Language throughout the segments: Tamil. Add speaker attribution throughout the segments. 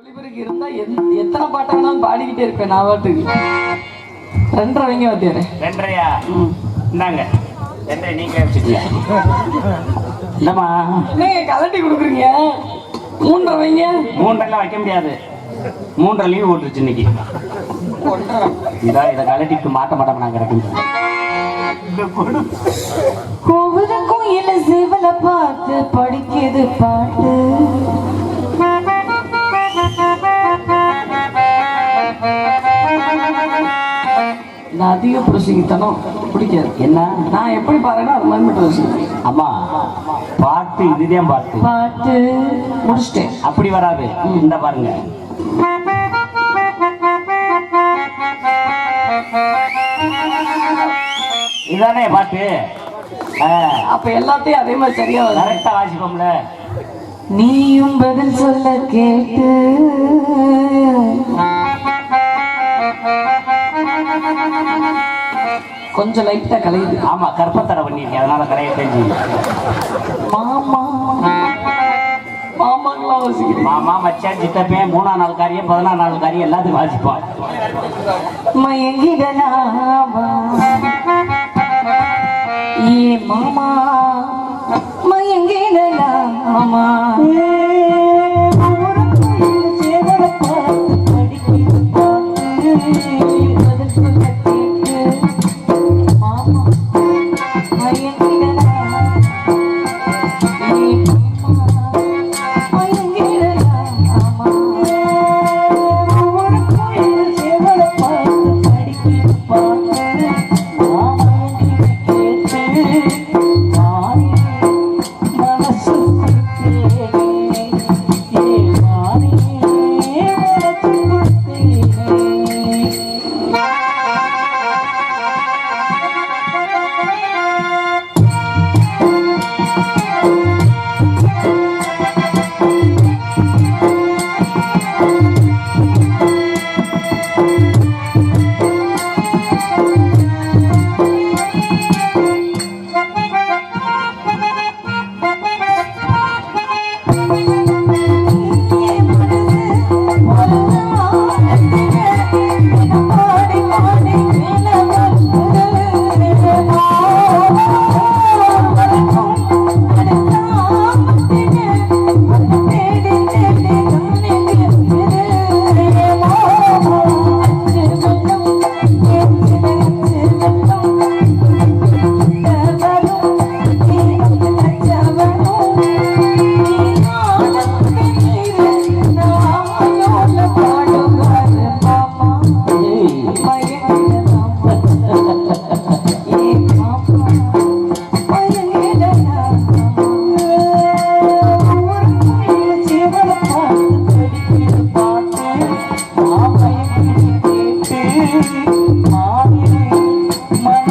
Speaker 1: ஒளிபெருக்கு இருந்தா எத்- எத்தனை பாட்டு வேணாலும் பாடிக்கிட்டே இருப்பேன் நான் பாட்டுக்கு. ரெண்டரை வைங்க வாத்தியாரே
Speaker 2: ரெண்டரையா. இந்தாங்க. ரெண்டரை நீங்க இல்லம்மா
Speaker 1: என்னங்க கலட்டி கொடுக்குறீங்க? மூன்றரை வைங்க.
Speaker 2: மூன்றெல்லாம் வைக்க முடியாது. மூன்றரை லீவு போட்டுருச்சு இன்னைக்கு. இதா இதை கலட்டிட்டு மாட்ட மாட்டோம் நாங்க கிடக்கு
Speaker 3: கோவில கோயில சிவல பார்த்து படிக்குது பாட்டு.
Speaker 1: அதிக புரசிக்கித்தனம் பிடிக்காது.
Speaker 2: என்ன?
Speaker 1: நான் எப்படி பாருன்னா அது மாதிரி மட்டும்
Speaker 2: அம்மா பாட்டு இதுதான் பாட்டு.
Speaker 3: பாட்டு
Speaker 1: முடிச்சிட்டேன்.
Speaker 2: அப்படி வராது. இந்த பாருங்க. இதானே பாட்டு?
Speaker 1: அப்ப எல்லாத்தையும் அதே மாதிரி சரியா
Speaker 2: கரெக்டா வாசிப்போம்ல.
Speaker 3: நீயும் பதில் சொல்ல கேட்டு
Speaker 1: கொஞ்சம் லைட்டா கலையுது.
Speaker 2: ஆமா கற்பத்தடை பண்ணிருக்கேன். அதனால கலைய தெரிஞ்சு.
Speaker 1: மாமா மாமாங்களாம் வசிக்கிறேன்
Speaker 2: மாமா மச்சான் சித்தப்பேன் மூணாம் நாள் காரியம் பதினாறு நாள் காரியம் எல்லாத்தையும் வாசிப்பான்.
Speaker 3: மயங்கிடலாமா ஏ மாமா மயங்கிடலாமா Música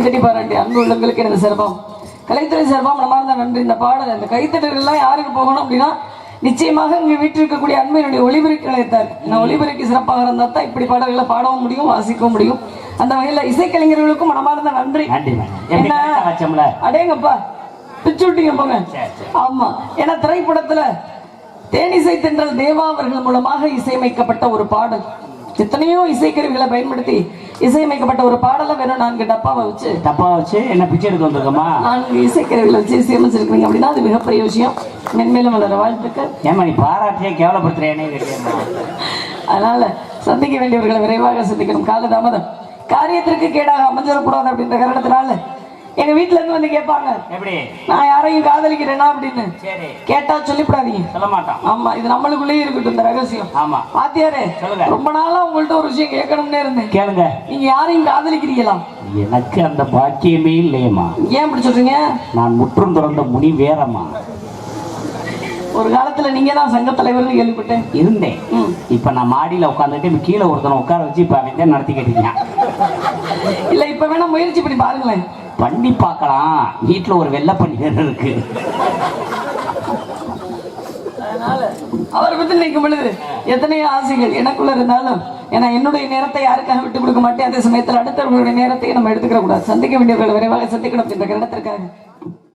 Speaker 1: அன்பு உள்ளங்களுக்கு எனது சிறப்பாம் கலைத்துறை சார்பாக மனமார்ந்த நன்றி. இந்த பாடல் அந்த கைத்தட்டர்கள்லாம் யாருக்கு போகணும் அப்படின்னா நிச்சயமாக இங்க வீட்டில் இருக்கக்கூடிய அன்பையினுடைய ஒளிபெருக்கு நிலையத்தார். நான் ஒளிபெருக்கு சிறப்பாக இருந்தால் தான் இப்படி பாடல்களை பாடவும் முடியும் வாசிக்கவும் முடியும். அந்த வகையில் இசைக்கலைஞர்களுக்கும் மனமார்ந்த நன்றி. என்ன? அடேங்கப்பா பிச்சு விட்டீங்க போங்க. ஆமா. ஏன்னா திரைப்படத்துல தேனிசை தென்றல் தேவா அவர்கள் மூலமாக இசையமைக்கப்பட்ட ஒரு பாடல். எத்தனையோ இசைக்கருவிகளை பயன்படுத்தி இசையமைக்கப்பட்ட ஒரு பாடலை வெறும் நான்கு டப்பாவை வச்சு.
Speaker 2: தப்பா வச்சு என்ன பிச்சை எடுக்க வந்திருக்கோமா?
Speaker 1: நான்கு இசைக்கருவிகளை வச்சு இசையமைச்சிருக்கீங்க அப்படின்னா அது மிகப்பெரிய விஷயம். மென்மேலும் வளர வாழ்த்துக்கள்
Speaker 2: ஏமா நீ பாராட்டியே கேவலப்படுத்துறேனே
Speaker 1: அதனால சந்திக்க வேண்டியவர்களை விரைவாக சந்திக்கணும். காலதாமதம் காரியத்திற்கு கேடாக அமைஞ்சிடக்கூடாது அப்படின்ற காரணத்தினால எங்க வீட்டுல இருந்து வந்து கேட்பாங்க
Speaker 2: எப்படி?
Speaker 1: நான் யாரையும் காதலிக்கிறேனா அப்படின்னு.
Speaker 2: சரி.
Speaker 1: கேட்டா சொல்லிவிடாதீங்க
Speaker 2: சொல்ல மாட்டான்.
Speaker 1: ஆமா இது நம்மளுக்குள்ளேயே இருக்கட்டும் இந்த ரகசியம்.
Speaker 2: ஆமா.
Speaker 1: வாத்தியாரே
Speaker 2: சொல்லுங்க.
Speaker 1: ரொம்ப நாளா உங்கள்ட்ட ஒரு விஷயம் கேட்கணும்னே இருந்தேன்.
Speaker 2: கேளுங்க.
Speaker 1: நீங்க யாரையும் காதலிக்கிறீங்களா?
Speaker 2: எனக்கு அந்த பாக்கியமே இல்லையம்மா.
Speaker 1: ஏன் இப்படி சொல்றீங்க?
Speaker 2: நான் முற்றும் துறந்த முனி வேறம்மா.
Speaker 1: ஒரு காலத்துல நீங்க தான் சங்க தலைவர்னு கேள்விப்பட்டேன்.
Speaker 2: இருந்தேன். இப்ப நான் மாடியில உட்காந்துட்டு கீழே ஒருத்தனை உட்கார வச்சு இப்ப அவன் தான் நடத்தி கேட்டீங்க
Speaker 1: இல்ல இப்ப வேணா முயற்சி பண்ணி பாருங்களேன்.
Speaker 2: பண்ணி பார்க்கலாம். வீட்டில் ஒரு வெள்ளை பண்ணி இருக்கு.
Speaker 1: அதனால அவரை பத்தி நினைக்கும் பொழுது எத்தனையோ ஆசைகள் எனக்குள்ள இருந்தாலும் ஏன்னா என்னுடைய நேரத்தை யாருக்காக விட்டு கொடுக்க மாட்டேன்? அதே சமயத்தில் அடுத்தவர்களுடைய நேரத்தை நம்ம எடுத்துக்கிற கூடாது. சந்திக்க வேண்டியவர்களை விரைவாக சந்திக்கணும் என்ற இடத்திற்காக